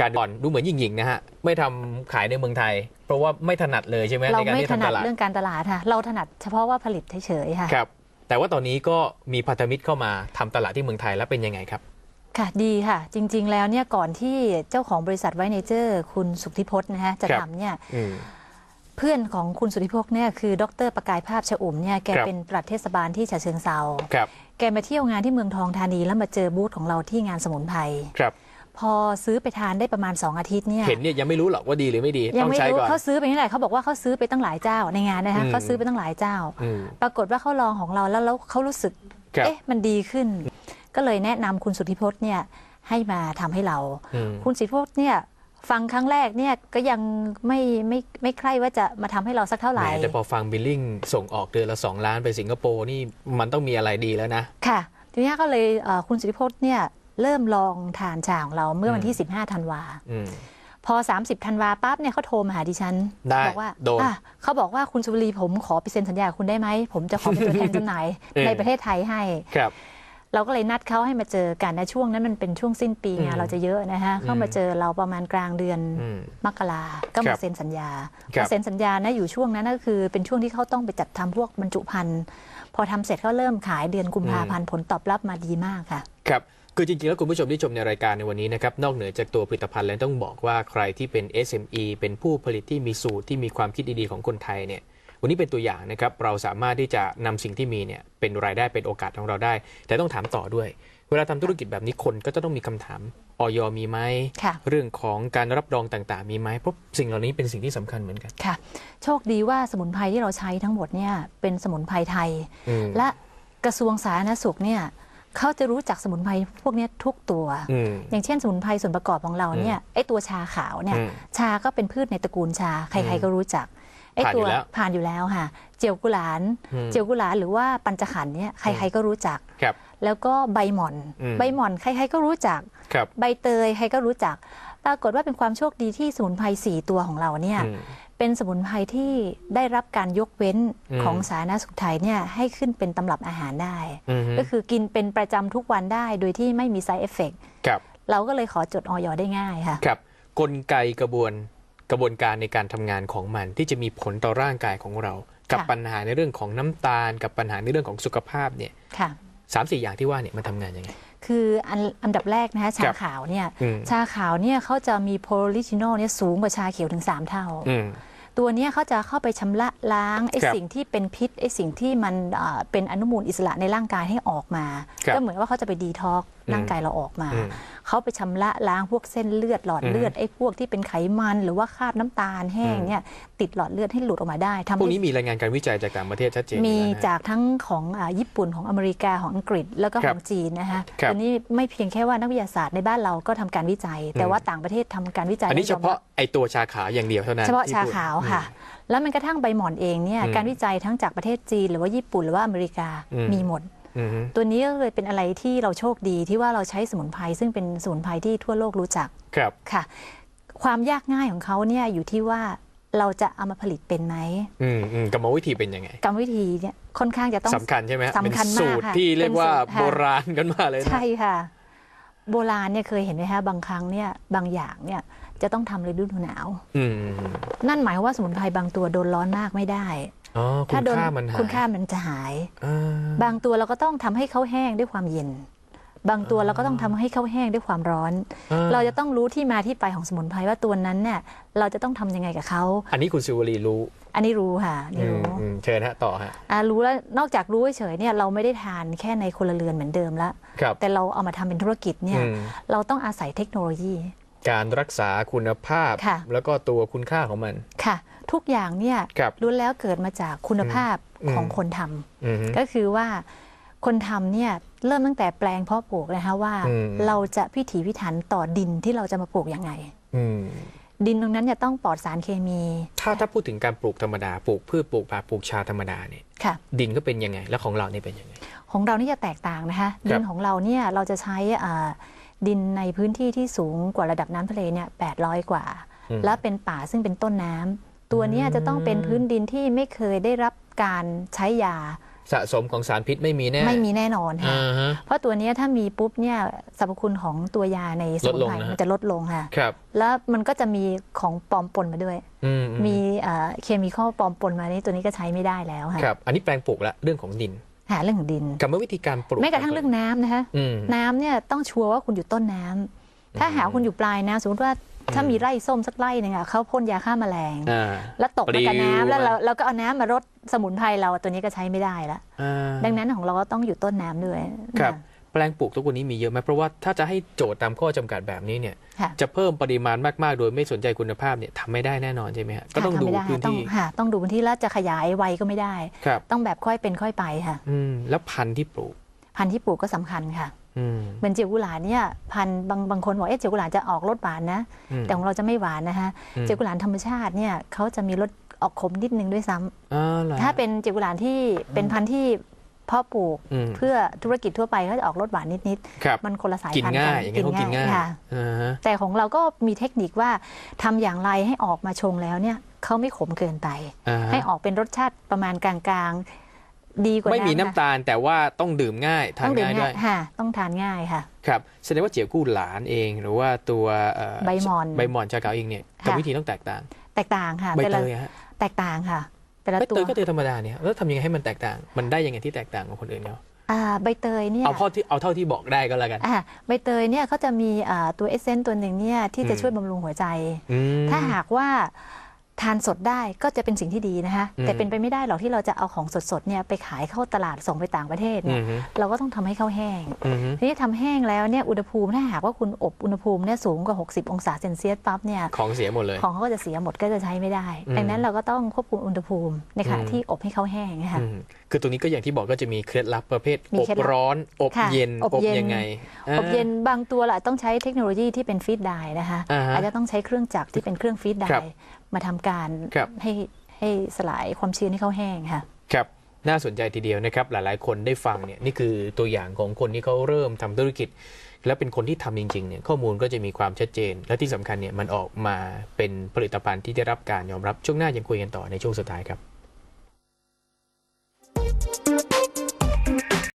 การก่อนดูเหมือนหญิงๆนะฮะไม่ทำขายในเมืองไทย เพราะว่าไม่ถนัดเลยใช่ไหมเราในการไม่ที่ถทำนัตดลาดเรื่องการตลาดค่ะเราถนัดเฉพาะว่าผลิตเฉยๆค่ะครับแต่ว่าตอนนี้ก็มีพันธมิตรเข้ามาทำตลาดที่เมืองไทยแล้วเป็นยังไงครับ ค่ะดีค่ะ จริง ๆ แล้วเนี่ยก่อนที่เจ้าของบริษัทไวเนเจอร์ คุณสุทธิพจน์นะฮะจะครับทำเนี่ยอืมเพื่อนของคุณสุทธิพจน์เนี่ยคือ ดรประกายภาพชอุ่มเนี่ยแกครับเป็นปลัดเทศบาลที่ฉะเชิงเซาครับแกมาเที่ยวงานที่เมืองทองธานีแล้วมาเจอบูธของเราที่งานสมุนไพรครับ พอซื้อไปทานได้ประมาณ 2 อาทิตย์เนี่ยเห็นเนี่ยยังไม่รู้หรอกว่าดีหรือไม่ดี ยัต้องไม่ใช้รู้ก่อน เขาซื้อไปเท่าไหร่เขาบอกว่าเขาซื้อไปตั้งหลายเจ้าในงานนะฮะอืม เขาซื้อไปตั้งหลายเจ้า อืม ปรากฏว่าเขาลองของเราแล้วแล้วเขารู้สึก ครับ เอ๊ะ มันดีขึ้น ก็เลยแนะนำคุณสุทธิพจน์เนี่ยให้มาทำให้เรา อืม คุณสุทธิพจน์เนี่ยฟังครั้งแรกเนี่ยก็ยังไม่ไม่ไม่ใคร่ว่าจะมาทำให้เราสักเท่าไหร่ แหมแต่พอฟังบิลลิ่งส่งออกเดือนละ 2 ล้านไปสิงคโปร์นี่มันต้องมีอะไรดีแล้วนะ ค่ะ ทีนี้ก็เลยเอ่อคุณสุทธิพจน์เนี่ย เริ่มลองทานชาของเราเมื่อวันที่ 15ธันวาอืมพอ 30ธันวาปั๊บเนี่ยเขาโทรมาหาดิฉันได้บอกว่าโดนอะเขาบอกว่าคุณสุรีผมขอไปเซ็นสัญญากับคุณได้ไหม ผมจะขอเป็นตัวแทนจำหน่ายเออในประเทศไทยให้ครับ เราก็เลยนัดเขาให้มาเจอกันนะช่วงนั้นมันเป็นช่วงสิ้นปีงานอืมเราจะเยอะนะฮะเข้ามาเจอเราประมาณกลางเดือนอืมมกราก็ครัมาบเซ็นสัญญาครับมาเซ็นสัญญานะอยู่ช่วงนั้นก็คือเป็นช่วงที่เขาต้องไปจัดทำพวกบรรจุภัณฑ์พอทำเสร็จเขาเริ่มขายเดือนกุมภาพันธ์ผลตอบรับมาดีมากค่ะ ครับ คือจริงๆ แล้วคุณผู้ชมที่ชมในรายการในวันนี้นะครับนอกเหนือจากตัวผลิตภัณฑ์แล้วต้องบอกว่าใครที่เป็น SME เป็นผู้ผลิตที่มีสูตรที่มีความคิดดีๆของคนไทยเนี่ยวันนี้เป็นตัวอย่างนะครับเราสามารถที่จะนำสิ่งที่มีเนี่ยเป็นรายได้เป็นโอกาสของเราได้ แต่ต้องถามต่อด้วย เวลาทำธุรกิจแบบนี้คนก็จะต้องมีคำถามออยมีไหมค่ะเรื่องของการรับรองต่างๆ มีไหมเพราะสิ่งเหล่านี้เป็นสิ่งที่สำคัญเหมือนกันค่ะ โชคดีว่าสมุนไพรที่เราใช้ทั้งหมดเนี่ยเป็นสมุนไพรไทยอืมและกระทรวงสาธารณสุขเนี่ย เขาจะรู้จักสมุนไพรพวกเนี้ยทุกตัวอืมอย่างเช่นสมุนไพรส่วนประกอบของเราเนี่ยไอตัวชาขาวเนี่ยอืมชาก็เป็นพืชในตระกูลชา ใครๆก็รู้จักไอผ่านตัอยู่แล้วผ่านอยู่แล้วค่ะ เจียวกุหลานอืมเจียวกุหลานหรือว่าปัญจขันธ์เนี่ยใครๆก็รู้จักครับแล้วก็ใบหม่อนอืมใบหม่อนใครๆก็รู้จักครับใบเตยใครก็รู้จัก ปรากฏว่าเป็นความโชคดีที่สมุนไพรสี่ตัวของเราเนี่ยอืม เป็นสมุนไพรที่ได้รับการยกเว้นอืมของสาธารณสุขไทยเนี่ยให้ขึ้นเป็นตำรับอาหารได้อืมก็คือกินเป็นประจำทุกวันได้โดยที่ไม่มี side effect ครับเราก็เลยขอจดออยได้ง่ายค่ะครับกลไกกระบวนกระบวนการในการทำงานของมันที่จะมีผลต่อร่างกายของเรา กับค่ะปัญหาในเรื่องของน้ำตาล กับปัญหาในเรื่องของสุขภาพเนี่ยค่ะสามสี่อย่างที่ว่าเนี่ยมันทำงานยังไงคืออันอันดับแรกนะคะชาครับขาวเนี่ยอืมชาขาวเนี่ยเขาจะมีโพลิทินอลเนี่ยสูงกว่าชาเขียวถึง 3 เท่าอืม ตัวเนี้ยเขาจะเข้าไปชำระล้างไอ้ครับสิ่งที่เป็นพิษไอ้สิ่งที่มันอ่าเป็นอนุมูลอิสระในร่างกายให้ออกมาครับก็เหมือนว่าเขาจะไปดีท็อกอืมร่างกายเราออกมาอืม เขาไปชำระล้างพวกเส้นเลือดหลอดอืมเลือดไอ้พวกที่เป็นไขมันหรือว่าคราบน้ำตาลแห้งอืมเนี่ยติดหลอดเลือดให้หลุดออกมาได้ทำพวกให้นี้มีรายงานการวิจัยจากต่างประเทศชัดเจนมีอยู่แล้วนะจากทั้งของอาญี่ปุ่นของอเมริกาของอังกฤษแล้วก็ครัขบองจีนนะคะครับอันนี้ไม่เพียงแค่ว่านักวิทยาศาสตร์ในบ้านเราก็ทำการวิจัย แต่อืมว่าต่างประเทศทำการวิจัยอันนี้และเฉยมรับพาะไอตัวชาขาวอย่างเดียวเท่านั้นเฉพาะที่ชาพูดขาวค่ะแล้วมันกระทั่งใบหมอนเองเนี่ยอืมการวิจัยทั้งจากประเทศจีน หรือว่าญี่ปุ่นหรือว่าอเมริกาอืมมีหมดอืม ตัวนี้ก็เลยเป็นอะไรที่เราโชคดีที่ว่าเราใช้สมุนไพรซึ่งเป็นสมุนไพรที่ทั่วโลกรู้จักครับค่ะ ความยากง่ายของเขาเนี่ยอยู่ที่ว่าเราจะเอามาผลิตเป็นไหมอืมอืมกรรมวิธีเป็นยังไงกรรมวิธีเนี่ยค่อนข้างจะต้องสำคัญใช่ไหมฮะสำคัญเป็นสูมากตรค่ะที่เรียกว่าเป็นสูตรค่ะโบราณกันมากเลยนะใช่ค่ะโบราณเนี่ยเคยเห็นไหมคะบางครั้งเนี่ยบางอย่างเนี่ยจะต้องทำในฤดูหนาวอืมอืมอืมนั่นหมายความว่าสมุนไพรบางตัวโดนร้อนมากไม่ได้อ๋อคุ ถ้าณโดนค่ามันหายคุณค่ามันจะหายอ่าบางตัวเราก็ต้องทำให้เขาแห้งด้วยความเย็น บางตัวเราก็ต้องทำให้เขาแห้งด้วยความร้อนอ่เราจะต้องรู้ที่มาที่ไปของสมุนไพรว่าตัวนั้นเนี่ยเราจะต้องทำยังไงกับเขาอันนี้คุณสิวลีรู้ อันนี้รู้ค่ะอันนี่รู้อืมอืมเชิญฮะต่อฮะอ่ารู้แล้วนอกจากรู้เฉยๆเนี่ยเราไม่ได้ทานแค่ในคนละเรือนเหมือนเดิมละครับแต่เราเอามาทำเป็นธุรกิจเนี่ยอืมเราต้องอาศัยเทคโนโลยี การรักษาคุณภาพค่ะแล้วก็ตัวคุณค่าของมันค่ะ ทุกอย่างเนี่ยครับล้วนแล้วเกิดมาจากคุณภาพอืมของคนทำอืมก็คือว่าคนทำเนี่ยเริ่มตั้งแต่แปลงเพาะปลูกนะคะว่าอืมเราจะพิถีพิถันต่อดินที่เราจะมาปลูกยังไงอืมดินตรงนั้นจะต้องปลอดสารเคมี ถ้าถ้าพูดถึงการปลูกธรรมดาปลูกพืชปลูกผักปลูกชาธรรมดาเนี่ยค่ะดินก็เป็นยังไง แล้วของเรานี่เป็นยังไง ของเรานี่จะแตกต่างนะคะครัดิบนของเราเนี่ยเราจะใช้อ่าดินในพื้นที่ที่สูงกว่าระดับน้ำทะเลเนี่ย800กว่าอืมและเป็นป่าซึ่งเป็นต้นน้ำ ตัวเนี้ยจะต้องเป็นพื้นดินที่ไม่เคยได้รับการใช้ยาสะสมของสารพิษไม่มีแน่ ไม่มีแน่นอนค่ะอ่าฮะเพราะตัวเนี้ยถ้ามีปุ๊บเนี่ยสรรพคุณของตัวยาในสมุนไพรลดลงนะฮะมันจะลดลงค่ะครับแล้วมันก็จะมีของปลอมปนมาด้วยอือืมีเอ่อเคมีคอลปลอมปนมานี่ตัวนี้ก็ใช้ไม่ได้แล้วค่ะครับอันนี้แปลงปลูกละเรื่องของดินหาเรื่องของดินกับวิธีการปลูกแม้กระทั่งเรื่องน้ำนะคะอืมน้ำเนี่ยต้องชัวร์ว่าคุณอยู่ต้นน้ำถ้าหาคุณอยู่ปลายน้ำสมมติว่า ถ้ามีไร่ส้มสักไร่หนึ่งอะเขาพ่นยาฆ่าแมลงอ่าแล้วตกปลิมาวกับน้ำแล้วเรามาเราก็เอาน้ำมารดสมุนไพรเราตัวนี้ก็ใช้ไม่ได้ละอ่าดังนั้นของเราก็ต้องอยู่ต้นน้ำด้วยครับนะแปลงปลูกทุกวันนี้มีเยอะไหมเพราะว่าถ้าจะให้โจทย์ตามข้อจำกัดแบบนี้เนี่ย ค่ะจะเพิ่มปริมาณมาก ๆ โดยไม่สนใจคุณภาพเนี่ยทำไม่ได้แน่นอนใช่ไหมฮะก็ต้องค่ะดูทำไม่ไพื้นต้องที่ค่ะต้องดูพื้นที่แล้วจะขยายไวก็ไม่ได้ ครับต้องแบบค่อยเป็นค่อยไปค่ะ อืมแล้วพันธุ์ที่ปลูก พันธุ์ที่ปลูกก็สำคัญค่ะอืม เหมือนเจียวกุหลาบเนี่ยพันธุ์บางบางคนบอกเอ๊ะเจียวกุหลาบจะออกรสหวานนะอืมแต่ของเราจะไม่หวานนะคะอืมเจียวกุหลาบธรรมชาติเนี่ยเขาจะมีรสออกขมนิดนึงด้วยซ้ำอ่าเหรอถ้าเป็นเจียวกุหลาบที่เป็นพันธุ์ที่เพ่อปลูกอืมเพื่อธุรกิจทั่วไปเขาจะออกรสหวานนิดครับๆมันคนละสายกินพันธุ์ง่ายอย่างเงี้ยเขากินง่ายค่ะอ่าฮะแต่ของเราก็มีเทคนิคว่าทำอย่างไรให้ออกมาชงแล้วเนี่ยเขาไม่ขมเกินไปอ่าฮะให้ออกเป็นรสชาติประมาณกลางๆ ดีกว่าไม่มีน้ำค่ะตาลแต่ว่าต้องดื่มง่าย ทาต้นองดื่มง่ายด้ง่าวยยค่ะต้องทานง่ายค่ะ ครับแสดงว่าเจียวกู้หลานเอง หรือว่าตัวเอ่อใบหม่อนใบหมอนชาเกาเองเนี่ยกรรมวิธีต้องแตกต่าง แตกต่างค่ะใบแต่เตละยอะฮะแตกต่างค่ะ แต่ละใบตัเตวยก็เตยธรรมดาเนี่ยแล้วทำยังไงให้มันแตกต่าง มันได้ยังไงที่แตกต่างกับคนอื่นเขาอ่าใบเตยเนี่ยเอาเท่าที่เอาเท่าที่บอกได้ก็แล้วกันอ่าใบเตยเนี่ยเขาจะมีอ่าตัวเอเซนต์ตัวหนึ่งเนี่ยที่จะอืมช่วยบำรุงหัวใจอืมถ้าหากว่า ทานสดได้ก็จะเป็นสิ่งที่ดีนะคะอืมแต่เป็นไปไม่ได้หรอกที่เราจะเอาของสดๆเนี่ยไปขายเข้าตลาดส่งไปต่างประเทศอืเนี่ยมฮึเราก็ต้องทำให้เข้าแห้งอืมฮึทีนี้ทำแห้งแล้วเนี่ยอุณหภูมิถ้าหากว่าคุณอบอุณหภูมิเนี่ยสูงกว่า 60 องศาเซนเซียสปั๊บเนี่ยของเสียหมดเลย ของเขาก็จะเสียหมดก็จะใช้ไม่ได้อืมดังนั้นเราก็ต้องควบคุมอุณหภูมิในขณะอืมที่อบให้เขาแห้งนะคะอืมคือตัวนี้ก็อย่างที่บอกก็จะมีเคล็ดลับประเภท มีอบเคล็ดลับร้อน อบค่ะเย็น อบเย็น ยังไงอบเย็นบางตัวละต้องใช้เทคโนโลยีที่เป็นฟีดไดร์นะคะอ่าฮะอาจจะต้องใช้เครื่องจักรที่เป็นเครื่องฟีดไดครับร์มาทำการครับ ให้ให้สลายความชื้นให้เขาแห้งค่ะ ครับ น่าสนใจทีเดียวนะครับ หลายๆ คนได้ฟังเนี่ยนี่คือตัวอย่างของคนที่เขาเริ่มทำธุรกิจ และเป็นคนที่ทำจริงๆเนี่ยข้อมูลก็จะมีความชัดเจน และที่สำคัญเนี่ยมันออกมาเป็นผลิตภัณฑ์ที่ได้รับการยอมรับช่วงหน้ายังคุยกันต่อในช่วงสุดท้ายครับ